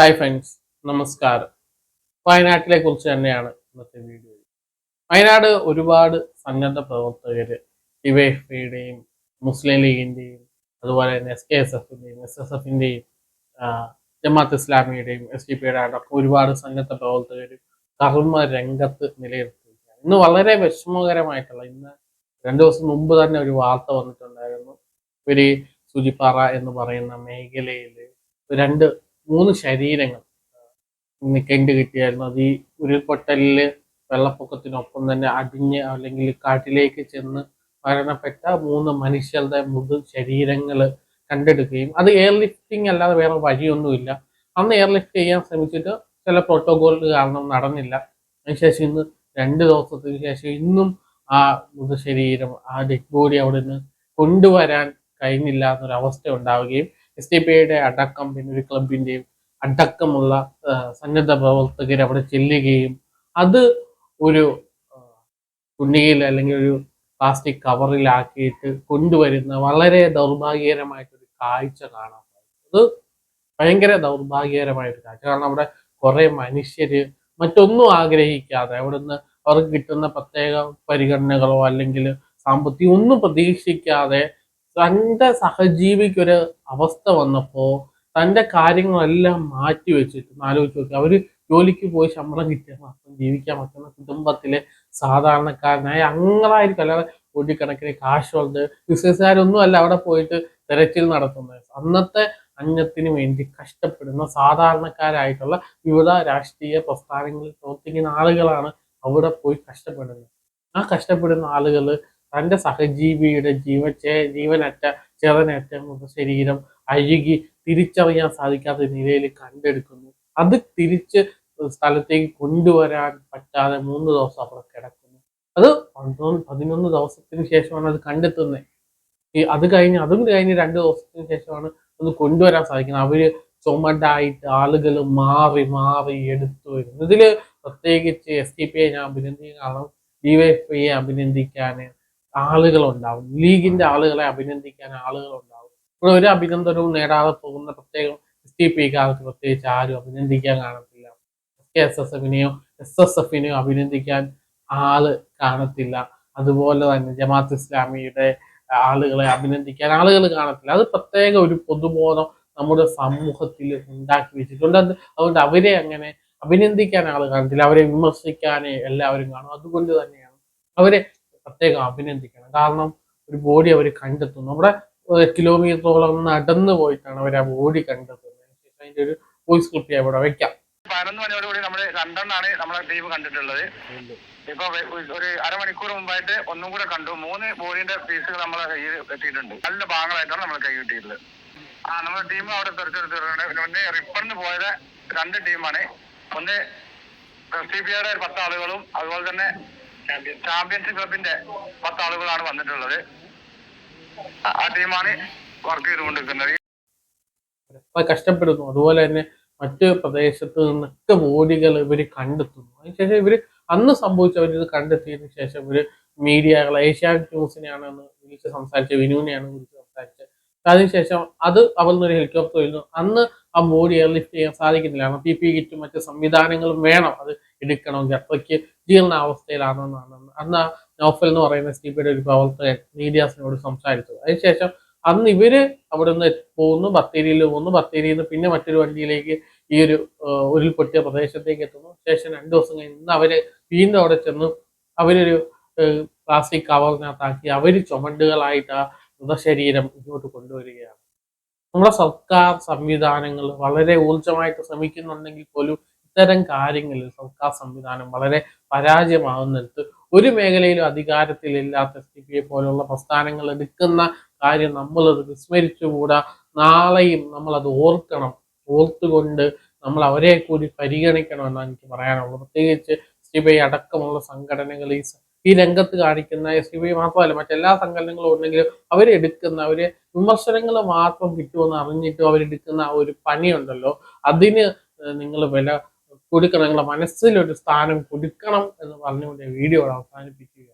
Hi friends നമസ്കാരം. വയനാട്ടിലെ കുറിച്ച് തന്നെയാണ് ഇന്നത്തെ വീഡിയോ വയനാട് ഒരുപാട് സന്നദ്ധ പ്രവർത്തകര് ഡിവൈഎഫ്ഐയുടെയും മുസ്ലിം ലീഗിന്റെയും അതുപോലെ തന്നെ എസ് കെ എസ് എഫിന്റെയും എസ് എസ് എഫിന്റെയും ജമാഅത്ത് ഇസ്ലാമിയുടെയും എസ് ഡി പിയുടെ അടക്കം ഒരുപാട് സന്നദ്ധ പ്രവർത്തകർ കർമ്മ രംഗത്ത് നിലനിർത്തുകയാണ്. ഇന്ന് വളരെ വിഷമകരമായിട്ടുള്ള ഇന്ന് രണ്ടു ദിവസം മുമ്പ് തന്നെ ഒരു വാർത്ത വന്നിട്ടുണ്ടായിരുന്നു. ഒരു സുജിപ്പാറ എന്ന് പറയുന്ന മേഖലയിൽ രണ്ട് മൂന്ന് ശരീരങ്ങൾ നിൽക്കേണ്ടി കണ്ടു കിട്ടിയായിരുന്നു. അത് ഈ ഉരുൾപൊട്ടലിൽ വെള്ളപ്പൊക്കത്തിനൊപ്പം തന്നെ അടിഞ്ഞ് അല്ലെങ്കിൽ കാട്ടിലേക്ക് ചെന്ന് മരണപ്പെട്ട മൂന്ന് മനുഷ്യരുടെ മൃദു ശരീരങ്ങൾ കണ്ടെടുക്കുകയും അത് എയർ ലിഫ്റ്റിംഗ് അല്ലാതെ വേറെ വഴിയൊന്നുമില്ല. അന്ന് എയർ ലിഫ്റ്റ് ചെയ്യാൻ ശ്രമിച്ചിട്ട് ചില പ്രോട്ടോകോൾ കാരണം നടന്നില്ല. അതിനുശേഷം ഇന്ന് രണ്ട് ദിവസത്തിന് ശേഷം ഇന്നും ആ മൃതശരീരം ആ ഡെഡ് ബോഡി അവിടെ നിന്ന് കൊണ്ടുവരാൻ കഴിഞ്ഞില്ല എന്നൊരവസ്ഥ ഉണ്ടാവുകയും എസ് ഡി പി ഐയുടെ അടക്കം പിന്നെ ഒരു ക്ലബിന്റെയും അടക്കമുള്ള സന്നദ്ധ പ്രവർത്തകർ അവിടെ ചെല്ലുകയും അത് ഒരു തുണിയിൽ അല്ലെങ്കിൽ ഒരു പ്ലാസ്റ്റിക് കവറിലാക്കിയിട്ട് കൊണ്ടുവരുന്ന വളരെ ദൗർഭാഗ്യകരമായിട്ടൊരു കാഴ്ച കാണാൻ അത് ഭയങ്കര ദൗർഭാഗ്യകരമായൊരു കാഴ്ച. കാരണം അവിടെ കുറെ മനുഷ്യര് മറ്റൊന്നും ആഗ്രഹിക്കാതെ അവിടുന്ന് അവർക്ക് കിട്ടുന്ന പ്രത്യേക പരിഗണനകളോ അല്ലെങ്കിൽ സാമ്പത്തികം ഒന്നും പ്രതീക്ഷിക്കാതെ തന്റെ സഹജീവിക്കൊരു അവസ്ഥ വന്നപ്പോ തന്റെ കാര്യങ്ങളെല്ലാം മാറ്റി വെച്ചിട്ട് ആലോചിച്ച് നോക്കി. അവർ ജോലിക്ക് പോയി ശമ്പളം കിട്ടിയാൽ മാത്രം ജീവിക്കാൻ പറ്റുന്ന കുടുംബത്തിലെ സാധാരണക്കാരനായ അങ്ങളായിരിക്കും അല്ലാതെ കോടിക്കണക്കിന് കാശുണ്ട് ബിസിനസ്സുകാരൊന്നും അല്ല അവിടെ പോയിട്ട് തിരച്ചിൽ നടത്തുന്നത്. അന്നത്തെ അന്നത്തിന് വേണ്ടി കഷ്ടപ്പെടുന്ന സാധാരണക്കാരായിട്ടുള്ള വിവിധ രാഷ്ട്രീയ പ്രസ്ഥാനങ്ങളിൽ പ്രവർത്തിക്കുന്ന ആളുകളാണ് അവിടെ പോയി കഷ്ടപ്പെടുന്നത്. ആ കഷ്ടപ്പെടുന്ന ആളുകൾ തന്റെ സഹജീവിയുടെ ജീവച്ചേ ജീവനറ്റ ചെറനറ്റ ശരീരം അഴുകി തിരിച്ചറിയാൻ സാധിക്കാത്ത നിലയിൽ കണ്ടെടുക്കുന്നു. അത് തിരിച്ച് സ്ഥലത്തേക്ക് കൊണ്ടുവരാൻ പറ്റാതെ മൂന്ന് ദിവസം അവിടെ കിടക്കുന്നു. അത് പന്ത്രണ്ട് പതിനൊന്ന് ദിവസത്തിന് ശേഷമാണ് അത് കണ്ടെത്തുന്നത്. ഈ അത് കഴിഞ്ഞ് അതും കഴിഞ്ഞ് രണ്ട് ദിവസത്തിന് ശേഷമാണ് അത് കൊണ്ടുവരാൻ സാധിക്കുന്നത്. അവർ ചുമടായിട്ട് ആളുകൾ മാറി മാറി എടുത്തു വരുന്നു. ഇതിൽ പ്രത്യേകിച്ച് എസ് ടി പി ഐ ഞാൻ അഭിനന്ദിക്കണം ഡിവൈഎഫ്ഐയെ അഭിനന്ദിക്കാൻ ആളുകളുണ്ടാവും. ലീഗിന്റെ ആളുകളെ അഭിനന്ദിക്കാൻ ആളുകളുണ്ടാവും. ഇവിടെ ഒരു അഭിനന്ദനവും നേടാതെ പോകുന്ന പ്രത്യേകം എസ് ടി കാലത്ത് പ്രത്യേകിച്ച് ആരും അഭിനന്ദിക്കാൻ കാണത്തില്ല. കെ എസ് എസ് എഫിനെയോ എസ് എസ് എഫിനെയോ അഭിനന്ദിക്കാൻ ആൾ കാണത്തില്ല. അതുപോലെ തന്നെ ജമാഅത്ത് ഇസ്ലാമിയുടെ ആളുകളെ അഭിനന്ദിക്കാൻ ആളുകൾ കാണത്തില്ല. അത് പ്രത്യേക ഒരു പൊതുബോധം നമ്മുടെ സമൂഹത്തിൽ ഉണ്ടാക്കി വെച്ചിട്ടുണ്ട്. അത് അതുകൊണ്ട് അവരെ അങ്ങനെ അഭിനന്ദിക്കാൻ ആൾ കാണത്തില്ല. അവരെ വിമർശിക്കാനേ എല്ലാവരും കാണും. അതുകൊണ്ട് തന്നെയാണ് അവരെ പ്രത്യേകം അഭിനന്ദിക്കണം. കാരണം ഒരു ബോഡി അവർ കണ്ടെത്തും നമ്മുടെ കിലോമീറ്ററോളം നടന്നു പോയിട്ടാണ് അവർ ആ ബോഡി കണ്ടെത്തുന്നത്. അതിന്റെ ഒരു വോയിസ് ക്ലിപ്പ് ഞാൻ ഇവിടെ വെക്കാം. പതിനൊന്ന് മണിയോടുകൂടി നമ്മൾ രണ്ടെണ്ണാണ് നമ്മളെ ടീം കണ്ടിട്ടുള്ളത്. ഇപ്പൊ ഒരു അരമണിക്കൂർ മുമ്പായിട്ട് ഒന്നും കൂടെ കണ്ടു. മൂന്ന് ബോഡിന്റെ പീസുകൾ നമ്മളെ കയ്യിൽ എത്തിയിട്ടുണ്ട്. നല്ല ഭാഗങ്ങളായിട്ടാണ് നമ്മളെ കൈ കിട്ടിയിട്ടുള്ളത്. ആ നമ്മുടെ ടീം അവിടെ തെരഞ്ഞെടുത്തിട്ടുണ്ട് പിന്നെ റിപ്പറിന് പോയത് രണ്ട് ടീമാണ് ഒന്ന് എസ് ടി പിയുടെ പത്ത് ആളുകളും അതുപോലെ തന്നെ ചാമ്പ്യൻസ് ക്ലബിന്റെ പത്ത് ആളുകളാണ് വന്നിട്ടുള്ളത്. ആ- ടീമാണ് വർക്ക് ചെയ്തുകൊണ്ടിരിക്കുന്നത്. കഷ്ടപ്പെടുന്നു. അതുപോലെ തന്നെ മറ്റു പ്രദേശത്ത് നിന്നൊക്കെ ബോഡികൾ ഇവർ കണ്ടെത്തുന്നു. അതിനുശേഷം ഇവർ അന്ന് സംഭവിച്ചവർ ഇത് കണ്ടെത്തിയതിനു ശേഷം ഇവർ മീഡിയകൾ ഏഷ്യാനെറ്റ് ന്യൂസിനെയാണ് വിളിച്ച് സംസാരിച്ചത് വിനുവിനെയാണ് വിളിച്ച് സംസാരിച്ചത്. അതിനുശേഷം അത് അവിടെ ഒരു ഹെലികോപ്റ്റർ വരുന്നു അന്ന് ആ ബോഡി എയർലിഫ്റ്റ് ചെയ്യാൻ സാധിക്കുന്നില്ല കാരണം പി പി കിറ്റും മറ്റ് സംവിധാനങ്ങളും വേണം അത് എടുക്കണമെങ്കിൽ. അത്രയ്ക്ക് ജീർണാവസ്ഥയിലാണെന്നാണ് അന്ന് നോഫൽ എന്ന് പറയുന്ന എസ് ഒരു പ്രവർത്തകൻ മീഡിയാസിനോട് സംസാരിച്ചത് അതിനുശേഷം അന്ന് ഇവർ അവിടെ നിന്ന് പോകുന്നു ബത്തേരിയിൽ പോകുന്നു ബത്തേരിയിൽ നിന്ന് പിന്നെ മറ്റൊരു വണ്ടിയിലേക്ക് ഈ ഒരു ഉരുൾപൊട്ടിയ പ്രദേശത്തേക്ക് എത്തുന്നു. ശേഷം രണ്ടു ദിവസം കഴിഞ്ഞ് ഇന്ന് അവർ വീണ്ടും അവിടെ ചെന്ന് അവരൊരു പ്ലാസ്റ്റിക് കവറിനകത്താക്കി അവർ ചുമണ്ടുകളായിട്ട് ആ മൃതശരീരം ഇങ്ങോട്ട് കൊണ്ടുവരികയാണ്. നമ്മുടെ സർക്കാർ സംവിധാനങ്ങൾ വളരെ ഊർജമായിട്ട് ശ്രമിക്കുന്നുണ്ടെങ്കിൽ പോലും ഇത്തരം കാര്യങ്ങളിൽ സർക്കാർ സംവിധാനം വളരെ പരാജയമാകുന്നിടത്ത് ഒരു മേഖലയിലും അധികാരത്തിലില്ലാത്ത എസ് ഡി പി പോലുള്ള പ്രസ്ഥാനങ്ങൾ എടുക്കുന്ന കാര്യം നമ്മളത് വിസ്മരിച്ചുകൂടാ? നാളെയും നമ്മൾ അത് ഓർക്കണം. ഓർത്തുകൊണ്ട് നമ്മൾ അവരെ കൂടി പരിഗണിക്കണമെന്നാണ് എനിക്ക് പറയാനുള്ളത്. പ്രത്യേകിച്ച് എസ് ഡി ബി അടക്കമുള്ള സംഘടനകൾ ഈ ഈ രംഗത്ത് കാണിക്കുന്ന എസ് ഡി ബി മാത്രമല്ല മറ്റെല്ലാ സംഘടനകളും ഉണ്ടെങ്കിലും അവരെടുക്കുന്ന അവരെ വിമർശനങ്ങൾ മാത്രം കിട്ടുമെന്ന് അറിഞ്ഞിട്ടും അവരെടുക്കുന്ന ആ ഒരു പണിയുണ്ടല്ലോ. അതിന് നിങ്ങൾ വില കൊടുക്കണം നിങ്ങളുടെ മനസ്സിലൊരു സ്ഥാനം കൊടുക്കണം എന്ന് പറഞ്ഞുകൊണ്ട് വീഡിയോ അവസാനിപ്പിക്കുക